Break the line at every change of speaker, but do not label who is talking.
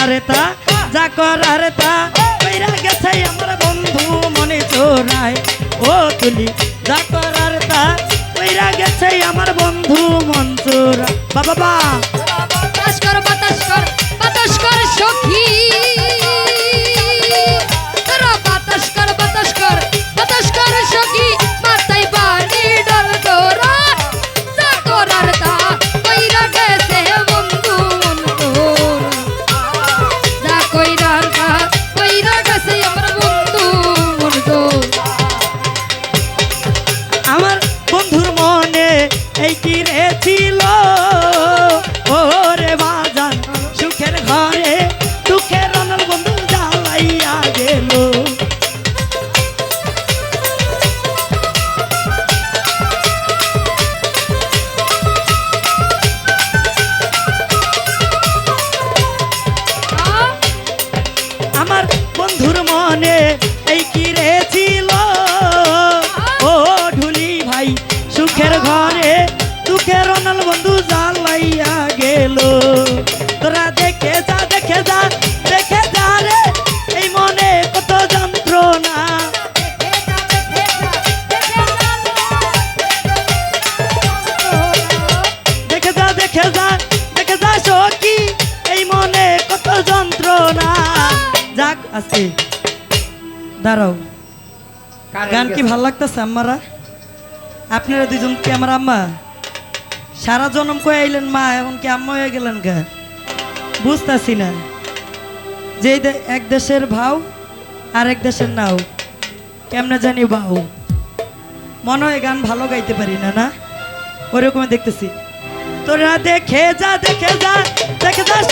করার তা, যা করার তা। কইরা গেছে আমার বন্ধু মনে চোরায়। ও তুলি, যা করার তা, কইরা গেছে আমার বন্ধু মন চোরা বাবা। বন্ধুর মনে এই কি রে ছিল? ও ঢুলি ভাই সুখের ঘরে দুঃখের রনল বন্ধু জ্বালাইয়া গেল। তোরা দেখে যা দেখে যা দেখে যা রে এই মনে কত যন্ত্রণা। দেখে যা দেখে যা আজকে দাঁড়াও। গান কি ভালো লাগতেছে আম্মারা? আপনারা দুজন কি আমার আম্মা? সারা জনম কয়ে আইলেন মা এখন কি আম্মা হয়ে গেলেন গা? বুঝতেছি না। যে দে- এক দেশের ভাও আর এক দেশের নাও। কেমনে জানি বাউ। মনে হয় গান ভালো গাইতে পারি না না? ওরকম দেখতেছি। তোরা দেখে যা দেখে যা দেখে যা